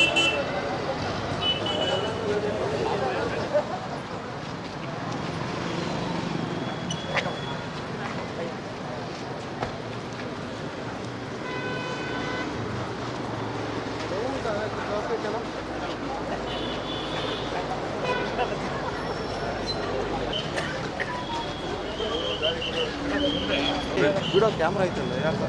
Thank you. ಬಿಡೋ camera ಐತಲ್ಲ ಯಾಕೆ?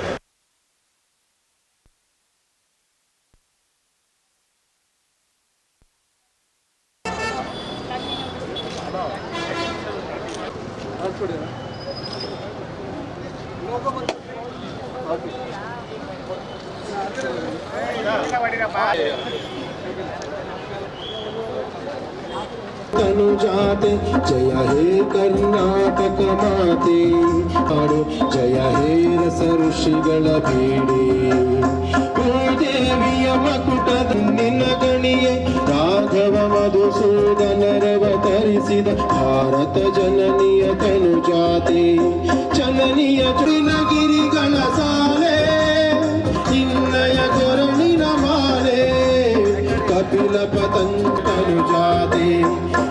ತನುಜಾತೆ ಜಯ ಹೇ ಕರ್ನಾಟಕ ಮಾತೆ ಹಾಡು ಜಯ ಹೇ ರಸ ಋಷಿಗಳ ಬೇಡೆ ಭೂದೇವಿಯ ಮಕುಟದ ನಿನಗಣಿಯೇ ರಾಘವ ಮಧುಸೂದನರವತರಿಸಿದ ಭಾರತ ಜನನಿಯ ತನುಜಾತೆ ಜನನಿಯ ಚುನಗಿರಿ కపిల పతంతలు జాతే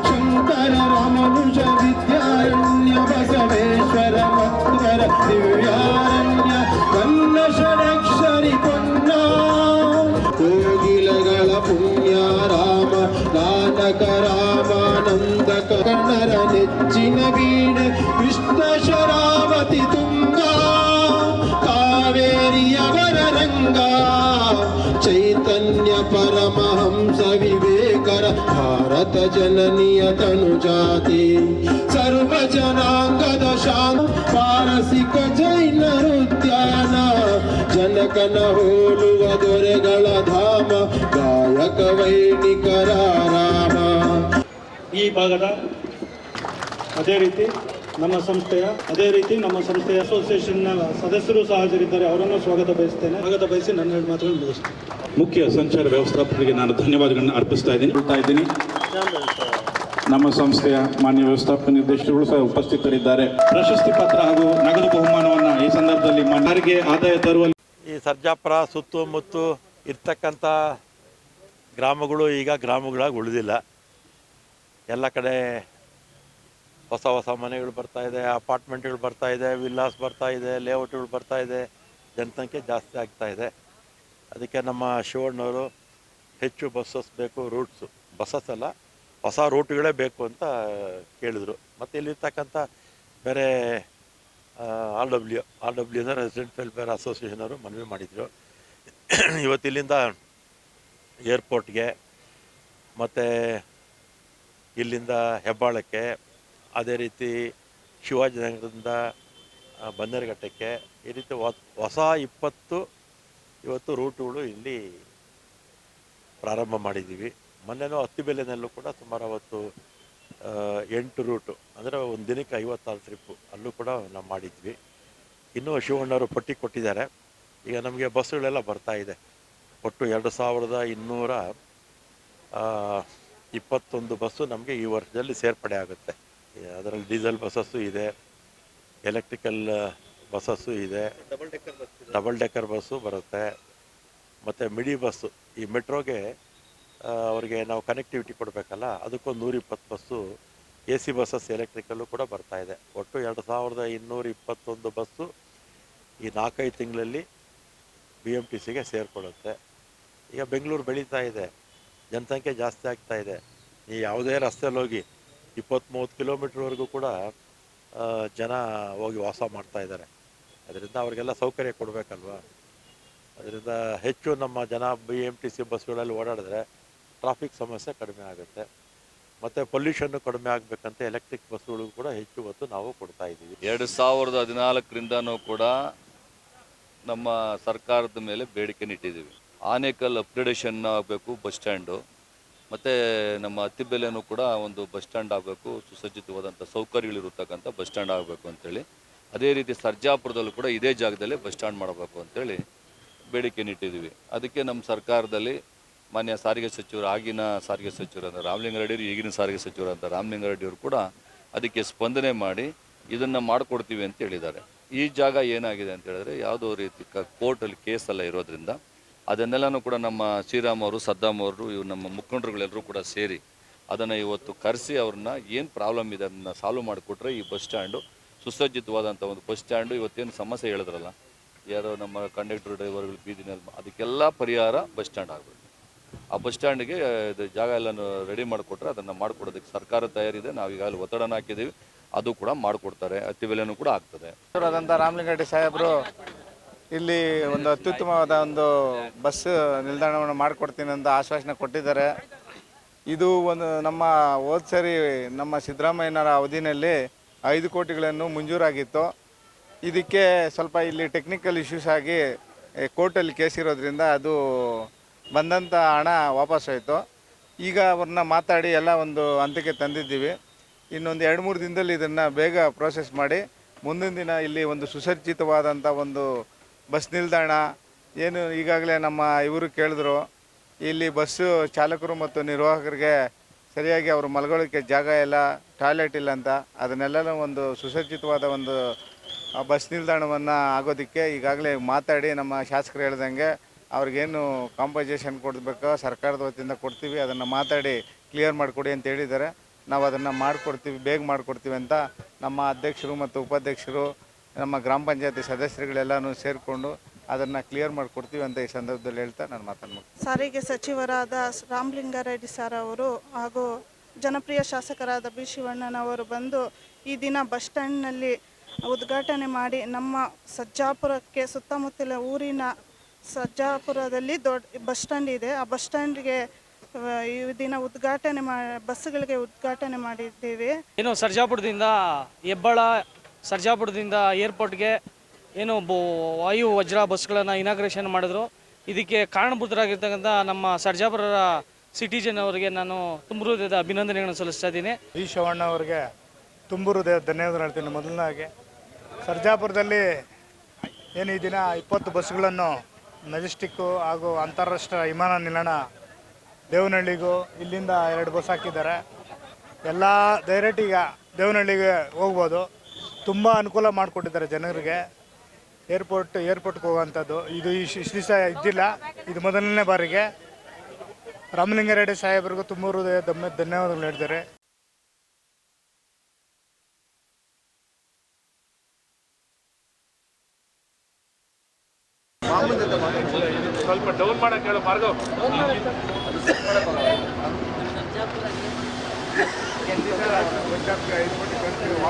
శంకర రమనుజ విద్యారణ్య బసవేశ్వర మంత్ర దివ్యారణ్య కన్నషరక్షరి పొన్నా కోగిలగల పుణ్య రామ నాటక రామానంద కన్నర నెచ్చిన వీణ కృష్ణ శరావతి తుమ్మ ಭಾರತ ಜನನಿಯ ತನುಜಾತಿ. ಸರ್ವ ಜನಾಂಗದ ಶಾಂತ ಪಾರಸಿಕ ಜೈನ ಉದ್ಯಾನ ಜನಕನ ಹೋಲುವ ದೊರೆಗಳ ಧಾಮ, ಗಾಯಕ ವೈಣಿಕರ ರಾಮ. ಈ ಭಾಗದ ಅದೇ ರೀತಿ ನಮ್ಮ ಸಂಸ್ಥೆಯ, ಅದೇ ರೀತಿ ನಮ್ಮ ಸಂಸ್ಥೆಯ ಅಸೋಸಿಯೇಷನ್ನ ಸದಸ್ಯರು ಸಹ ಹಾಜರಿದ್ದಾರೆ. ಅವರನ್ನು ಸ್ವಾಗತ ಬಯಸ್ತೇನೆ. ಸ್ವಾಗತ ಬಯಸಿ ನನ್ನ ಮಾತುಗಳನ್ನು ಮುಗಿಸ್ತೇನೆ. ಮುಖ್ಯ ಸಂಚಾರ ವ್ಯವಸ್ಥಾಪಕರಿಗೆ ನಾನು ಧನ್ಯವಾದಗಳನ್ನು ಅರ್ಪಿಸ್ತಾ ಇದ್ದೀನಿ. ಹೇಳ್ತಾ ಇದ್ದೀನಿ. ನಮ್ಮ ಸಂಸ್ಥೆಯ ಮಾನ್ಯ ವ್ಯವಸ್ಥಾಪಕ ನಿರ್ದೇಶಕರು ಸಹ ಉಪಸ್ಥಿತರಿದ್ದಾರೆ. ಪ್ರಶಸ್ತಿ ಪತ್ರ ಹಾಗೂ ನಗದು ಬಹುಮಾನವನ್ನು ಈ ಸಂದರ್ಭದಲ್ಲಿ ಮನ್ನರಿಗೆ ಆದಾಯ ತರುವಲ್ಲಿ ಈ ಸರ್ಜಾಪುರ, ಸುತ್ತಮುತ್ತು ಇರ್ತಕ್ಕಂಥ ಗ್ರಾಮಗಳು ಈಗ ಗ್ರಾಮಗಳಾಗಿ ಉಳಿದಿಲ್ಲ. ಎಲ್ಲ ಕಡೆ ಹೊಸ ಹೊಸ ಮನೆಗಳು ಬರ್ತಾ ಇದೆ, ಅಪಾರ್ಟ್ಮೆಂಟ್ಗಳು ಬರ್ತಾ ಇದೆ, ವಿಲ್ಲಾಸ್ ಬರ್ತಾ ಇದೆ, ಲೇಔಟ್ಗಳು ಬರ್ತಾ ಇದೆ, ಜನಸಂಖ್ಯೆ ಜಾಸ್ತಿ ಆಗ್ತಾ ಇದೆ. ಅದಕ್ಕೆ ನಮ್ಮ ಶಿವಣ್ಣವರು ಹೆಚ್ಚು ಬಸ್ಸಸ್ ಬೇಕು, ರೂಟ್ಸು. ಬಸ್ಸಸ್ ಅಲ್ಲ, ಹೊಸ ರೂಟ್ಗಳೇ ಬೇಕು ಅಂತ ಕೇಳಿದರು. ಮತ್ತು ಇಲ್ಲಿರ್ತಕ್ಕಂಥ ಬೇರೆ ಆರ್ ಡಬ್ಲ್ಯೂ ಆರ್ ಡಬ್ಲ್ಯೂ ಅಂದರೆ ರೆಸಿಡೆಂಟ್ ವೆಲ್ಫೇರ್ ಅಸೋಸಿಯೇಷನ್ ಅವರು ಮನವಿ ಮಾಡಿದರು. ಇವತ್ತಿಲ್ಲಿಂದ ಏರ್ಪೋರ್ಟ್ಗೆ, ಮತ್ತು ಇಲ್ಲಿಂದ ಹೆಬ್ಬಾಳಕ್ಕೆ, ಅದೇ ರೀತಿ ಶಿವಾಜಿನಗರದಿಂದ ಬನ್ನೇರುಘಟ್ಟಕ್ಕೆ ಈ ರೀತಿ ಹೊಸ ಇಪ್ಪತ್ತು ಇವತ್ತು ರೂಟುಗಳು ಇಲ್ಲಿ ಪ್ರಾರಂಭ ಮಾಡಿದ್ದೀವಿ. ಮೊನ್ನೆನೂ ಹತ್ತಿಬೆಲೆನಲ್ಲೂ ಕೂಡ ಸುಮಾರು ಅವತ್ತು ಎಂಟು ರೂಟು ಅಂದರೆ ಒಂದು ದಿನಕ್ಕೆ ಐವತ್ತಾರು ಟ್ರಿಪ್ಪು ಅಲ್ಲೂ ಕೂಡ ನಾವು ಮಾಡಿದ್ವಿ. ಇನ್ನೂ ಶಿವಣ್ಣವರು ಪಟ್ಟಿ ಕೊಟ್ಟಿದ್ದಾರೆ. ಈಗ ನಮಗೆ ಬಸ್ಸುಗಳೆಲ್ಲ ಬರ್ತಾ ಇದೆ. ಒಟ್ಟು ಎರಡು ಸಾವಿರದ ಇನ್ನೂರ ಇಪ್ಪತ್ತೊಂದು ಬಸ್ಸು ನಮಗೆ ಈ ವರ್ಷದಲ್ಲಿ ಸೇರ್ಪಡೆ ಆಗುತ್ತೆ. ಅದರಲ್ಲಿ ಡೀಸೆಲ್ ಬಸ್ಸಸ್ಸು ಇದೆ, ಎಲೆಕ್ಟ್ರಿಕಲ್ ಬಸ್ಸಸ್ಸು ಇದೆ. ಡಬಲ್ ಡೆಕ್ಕರ್ ಬಸ್ಸು ಬರುತ್ತೆ. ಮತ್ತು ಮಿಡಿ ಬಸ್ಸು ಈ ಮೆಟ್ರೋಗೆ ಅವರಿಗೆ ನಾವು ಕನೆಕ್ಟಿವಿಟಿ ಕೊಡಬೇಕಲ್ಲ ಅದಕ್ಕೊಂದು ನೂರ ಇಪ್ಪತ್ತು bus A C buses electrical ಕೂಡ ಬರ್ತಾ ಇದೆ. ಒಟ್ಟು ಎರಡು ಸಾವಿರದ ಇನ್ನೂರ ಇಪ್ಪತ್ತೊಂದು ಬಸ್ಸು ಈ ನಾಲ್ಕೈದು ತಿಂಗಳಲ್ಲಿ ಬಿ ಎಂ ಟಿ ಸಿಗೆ ಸೇರಿಕೊಳ್ಳುತ್ತೆ. ಈಗ ಬೆಂಗಳೂರು ಬೆಳೀತಾ ಇದೆ. ಜನಸಂಖ್ಯೆ ಜಾಸ್ತಿ ಆಗ್ತಾ ಇದೆ. ಈ ಯಾವುದೇ ರಸ್ತೆಯಲ್ಲಿ ಹೋಗಿ ಇಪ್ಪತ್ತ್ಮೂವತ್ತು ಕಿಲೋಮೀಟ್ರ್ವರೆಗೂ ಕೂಡ ಜನ ಹೋಗಿ ವಾಸ ಮಾಡ್ತಾ ಇದ್ದಾರೆ. ಅದರಿಂದ ಅವರಿಗೆಲ್ಲ ಸೌಕರ್ಯ ಕೊಡಬೇಕಲ್ವಾ? ಅದರಿಂದ ಹೆಚ್ಚು ನಮ್ಮ ಜನ ಬಿ ಎಂ ಟಿ ಸಿ ಬಸ್ಗಳಲ್ಲಿ ಓಡಾಡಿದ್ರೆ ಟ್ರಾಫಿಕ್ ಸಮಸ್ಯೆ ಕಡಿಮೆ ಆಗುತ್ತೆ. ಮತ್ತು ಪೊಲ್ಯೂಷನ್ನು ಕಡಿಮೆ ಆಗಬೇಕಂತ ಎಲೆಕ್ಟ್ರಿಕ್ ಬಸ್ಗಳಿಗೂ ಕೂಡ ಹೆಚ್ಚು ಹೊತ್ತು ನಾವು ಕೊಡ್ತಾ ಇದ್ದೀವಿ. ಎರಡು ಸಾವಿರದ ಹದಿನಾಲ್ಕರಿಂದನೂ ಕೂಡ ನಮ್ಮ ಸರ್ಕಾರದ ಮೇಲೆ ಬೇಡಿಕೆ ಇಟ್ಟಿದ್ದೀವಿ ಆನೇಕಲ್ ಅಪ್ಗ್ರೇಡೇಷನ್ ಆಗಬೇಕು, ಬಸ್ ಸ್ಟ್ಯಾಂಡು. ಮತ್ತು ನಮ್ಮ ಅತ್ತಿಬೆಲೆನೂ ಕೂಡ ಒಂದು ಬಸ್ ಸ್ಟ್ಯಾಂಡ್ ಆಗಬೇಕು, ಸುಸಜ್ಜಿತವಾದಂಥ ಸೌಕರ್ಯಗಳಿರತಕ್ಕಂಥ ಬಸ್ ಸ್ಟ್ಯಾಂಡ್ ಆಗಬೇಕು ಅಂತೇಳಿ. ಅದೇ ರೀತಿ ಸರ್ಜಾಪುರದಲ್ಲೂ ಕೂಡ ಇದೇ ಜಾಗದಲ್ಲಿ ಬಸ್ ಸ್ಟ್ಯಾಂಡ್ ಮಾಡಬೇಕು ಅಂತೇಳಿ ಬೇಡಿಕೆ ಇಟ್ಟಿದ್ದೀವಿ. ಅದಕ್ಕೆ ನಮ್ಮ ಸರ್ಕಾರದಲ್ಲಿ ಮಾನ್ಯ ಸಾರಿಗೆ ಸಚಿವರು, ಆಗಿನ ಸಾರಿಗೆ ಸಚಿವರು ಅಂದರೆ ರಾಮಲಿಂಗಾರೆಡ್ಡಿ ಈಗಿನ ಸಾರಿಗೆ ಸಚಿವರು ಅಂತ ರಾಮಲಿಂಗಾರೆಡ್ಡಿ ಅವರು ಕೂಡ ಅದಕ್ಕೆ ಸ್ಪಂದನೆ ಮಾಡಿ ಇದನ್ನು ಮಾಡಿಕೊಡ್ತೀವಿ ಅಂತ ಹೇಳಿದ್ದಾರೆ. ಈ ಜಾಗ ಏನಾಗಿದೆ ಅಂತ ಹೇಳಿದ್ರೆ ಯಾವುದೋ ರೀತಿ ಕ, ಕೋರ್ಟಲ್ಲಿ ಕೇಸೆಲ್ಲ ಇರೋದ್ರಿಂದ ಅದನ್ನೆಲ್ಲನೂ ಕೂಡ ನಮ್ಮ ಶ್ರೀರಾಮ್ ಅವರು, ಸದ್ದಾಮ್ ಅವರು ಇವು ನಮ್ಮ ಮುಖಂಡರುಗಳೆಲ್ಲರೂ ಕೂಡ ಸೇರಿ ಅದನ್ನು ಇವತ್ತು ಕರೆಸಿ ಅವ್ರನ್ನ ಏನು ಪ್ರಾಬ್ಲಮ್ ಇದೆ ಅದನ್ನು ಸಾಲ್ವ್ ಮಾಡಿಕೊಟ್ರೆ ಈ ಬಸ್ ಸ್ಟ್ಯಾಂಡು ಸುಸಜ್ಜಿತವಾದಂಥ ಒಂದು ಬಸ್ ಸ್ಟ್ಯಾಂಡು. ಇವತ್ತೇನು ಸಮಸ್ಯೆ ಹೇಳಿದ್ರಲ್ಲ, ಯಾರೋ ನಮ್ಮ ಕಂಡಕ್ಟರ್, ಡ್ರೈವರ್ಗಳು ಬೀದಿನಲ್ಲಿ ಅದಕ್ಕೆಲ್ಲ ಪರಿಹಾರ ಬಸ್ ಸ್ಟ್ಯಾಂಡ್ ಆಗಬೇಕು. ಆ ಬಸ್ ಸ್ಟ್ಯಾಂಡ್ಗೆ ಇದು ಜಾಗ ಎಲ್ಲನೂ ರೆಡಿ ಮಾಡಿಕೊಟ್ರೆ ಅದನ್ನು ಮಾಡಿಕೊಡೋದಕ್ಕೆ ಸರ್ಕಾರ ತಯಾರಿದೆ. ನಾವು ಈಗಾಗಲೇ ಒತ್ತಡನ ಹಾಕಿದ್ದೀವಿ. ಅದು ಕೂಡ ಮಾಡಿಕೊಡ್ತಾರೆ. ಅತಿ ಬೆಲೆನೂ ಕೂಡ ಆಗ್ತದೆ. ಆದಂಥ ರಾಮಲಿಂಗರೆಡ್ಡಿ ಸಾಹೇಬರು, ಇಲ್ಲಿ ಒಂದು ಅತ್ಯುತ್ತಮವಾದ ಒಂದು ಬಸ್ ನಿಲ್ದಾಣವನ್ನು ಮಾಡಿಕೊಡ್ತೀನಿ ಅಂತ ಆಶ್ವಾಸನೆ ಕೊಟ್ಟಿದ್ದಾರೆ. ಇದು ಒಂದು ನಮ್ಮ ಹೋದ ಸರಿ ನಮ್ಮ ಸಿದ್ದರಾಮಯ್ಯನವರ ಅವಧಿನಲ್ಲಿ ಐದು ಕೋಟಿಗಳನ್ನು ಮಂಜೂರಾಗಿತ್ತು. ಇದಕ್ಕೆ ಸ್ವಲ್ಪ ಇಲ್ಲಿ ಟೆಕ್ನಿಕಲ್ ಇಶ್ಯೂಸ್ ಆಗಿ ಕೋರ್ಟಲ್ಲಿ ಕೇಸ್ ಇರೋದ್ರಿಂದ ಅದು ಬಂದಂಥ ಹಣ ವಾಪಸ್ ಹೋಯಿತು. ಈಗ ಅವ್ರನ್ನ ಮಾತಾಡಿ ಎಲ್ಲ ಒಂದು ಹಂತಕ್ಕೆ ತಂದಿದ್ದೀವಿ. ಇನ್ನೊಂದು ಎರಡು ಮೂರು ದಿನದಲ್ಲಿ ಇದನ್ನು ಬೇಗ ಪ್ರೋಸೆಸ್ ಮಾಡಿ, ಮುಂದಿನ ದಿನ ಇಲ್ಲಿ ಒಂದು ಸುಸಜ್ಜಿತವಾದಂಥ ಒಂದು ಬಸ್ ನಿಲ್ದಾಣ, ಏನು ಈಗಾಗಲೇ ನಮ್ಮ ಇವರು ಕೇಳಿದ್ರು, ಇಲ್ಲಿ ಬಸ್ಸು ಚಾಲಕರು ಮತ್ತು ನಿರ್ವಾಹಕರಿಗೆ ಸರಿಯಾಗಿ ಅವರು ಮಲ್ಕೊಳ್ಳೋಕ್ಕೆ ಜಾಗ ಇಲ್ಲ, ಟಾಯ್ಲೆಟ್ ಇಲ್ಲ ಅಂತ ಅದನ್ನೆಲ್ಲ ಒಂದು ಸುಸಜ್ಜಿತವಾದ ಒಂದು ಬಸ್ ನಿಲ್ದಾಣವನ್ನು ಆಗೋದಕ್ಕೆ ಈಗಾಗಲೇ ಮಾತಾಡಿ ನಮ್ಮ ಶಾಸಕರು ಹೇಳ್ದಂಗೆ ಅವ್ರಿಗೇನು ಕಾಂಪನ್ಸೇಷನ್ ಕೊಡಬೇಕೋ? ಸರ್ಕಾರದ ವತಿಯಿಂದ ಕೊಡ್ತೀವಿ, ಅದನ್ನು ಮಾತಾಡಿ ಕ್ಲಿಯರ್ ಮಾಡಿಕೊಡಿ ಅಂತ ಹೇಳಿದ್ದಾರೆ. ನಾವು ಅದನ್ನು ಮಾಡಿಕೊಡ್ತೀವಿ, ಬೇಗ ಮಾಡಿಕೊಡ್ತೀವಿ ಅಂತ ನಮ್ಮ ಅಧ್ಯಕ್ಷರು ಮತ್ತು ಉಪಾಧ್ಯಕ್ಷರು, ನಮ್ಮ ಗ್ರಾಮ ಪಂಚಾಯತಿ ಸದಸ್ಯರುಗಳೆಲ್ಲನೂ ಸೇರಿಕೊಂಡು ಅದನ್ನು ಕ್ಲಿಯರ್ ಮಾಡಿಕೊಡ್ತೀವಿ ಅಂತ ಈ ಸಂದರ್ಭದಲ್ಲಿ ಹೇಳ್ತಾ ನಾನು ಮಾತನ್ನು ಸಾರಿಗೆ ಸಚಿವರಾದ ರಾಮಲಿಂಗಾರೆಡ್ಡಿ ಸರ್ ಅವರು ಹಾಗೂ ಜನಪ್ರಿಯ ಶಾಸಕರಾದ ಬಿ ಶಿವಣ್ಣನವರು ಬಂದು ಈ ದಿನ ಬಸ್ ಸ್ಟ್ಯಾಂಡ್ನಲ್ಲಿ ಉದ್ಘಾಟನೆ ಮಾಡಿ ನಮ್ಮ ಸಜ್ಜಾಪುರಕ್ಕೆ ಸುತ್ತಮುತ್ತಲ ಊರಿನ ಸಜ್ಜಾಪುರದಲ್ಲಿ ದೊಡ್ಡ ಬಸ್ ಸ್ಟ್ಯಾಂಡ್ ಇದೆ. ಆ ಬಸ್ ಸ್ಟ್ಯಾಂಡ್ಗೆ ಈ ದಿನ ಉದ್ಘಾಟನೆ ಮಾ ಬಸ್ಗಳಿಗೆ ಉದ್ಘಾಟನೆ ಮಾಡಿದ್ದೇವೆ. ಏನು ಸರ್ಜಾಪುರದಿಂದ ಹೆಬ್ಬಾಳ ಸರ್ಜಾಪುರದಿಂದ ಏರ್ಪೋರ್ಟ್ಗೆ ಏನು ಬೋ ವಾಯು ವಜ್ರ ಬಸ್ಗಳನ್ನು ಇನಾಗ್ರೇಷನ್ ಮಾಡಿದ್ರು. ಇದಕ್ಕೆ ಕಾರಣಭೂತರಾಗಿರ್ತಕ್ಕಂಥ ನಮ್ಮ ಸರ್ಜಾಪುರ ಸಿಟಿಜನ್ ಅವರಿಗೆ ನಾನು ತುಂಬ ಹೃದಯದ ಅಭಿನಂದನೆಗಳನ್ನು ಸಲ್ಲಿಸ್ತಾ ಇದ್ದೀನಿ. ಈ ಶವಣ್ಣ ಅವರಿಗೆ ತುಂಬ ಹೃದಯ ಧನ್ಯವಾದ ಹೇಳ್ತೀನಿ ಮೊದಲನಾಗಿ ಸರ್ಜಾಪುರದಲ್ಲಿ ಏನು ಈ ದಿನ ಇಪ್ಪತ್ತು ಬಸ್ಗಳನ್ನು ಮೆಜೆಸ್ಟಿಕ್ಕು ಹಾಗೂ ಅಂತಾರಾಷ್ಟ್ರೀಯ ವಿಮಾನ ನಿಲ್ದಾಣ ದೇವನಹಳ್ಳಿಗೂ ಇಲ್ಲಿಂದ ಎರಡು ಬಸ್ ಹಾಕಿದ್ದಾರೆ. ಎಲ್ಲ ಡೈರೆಕ್ಟ್ ಈಗ ದೇವನಹಳ್ಳಿಗೆ ಹೋಗ್ಬೋದು. ತುಂಬ ಅನುಕೂಲ ಮಾಡಿಕೊಟ್ಟಿದ್ದಾರೆ ಜನರಿಗೆ. ಏರ್ಪೋರ್ಟ್, ಏರ್ಪೋರ್ಟ್ಗೆ ಹೋಗುವಂಥದ್ದು. ಇದು ಇಷ್ಟು ದಿವಸ ಇದ್ದಿಲ್ಲ. ಇದು ಮೊದಲನೇ ಬಾರಿಗೆ. ರಾಮಲಿಂಗಾರೆಡ್ಡಿ ಸಾಹೇಬರಿಗೂ ತುಂಬ ಹೃದಯ ಧನ್ಯವಾದಗಳು ಹೇಳ್ತಾರೆ. ಸ್ವಲ್ಪ ಡೌನ್ ಮಾಡಕ್ಕೆ ಹೇಳು ಮಾರ್ಗವ್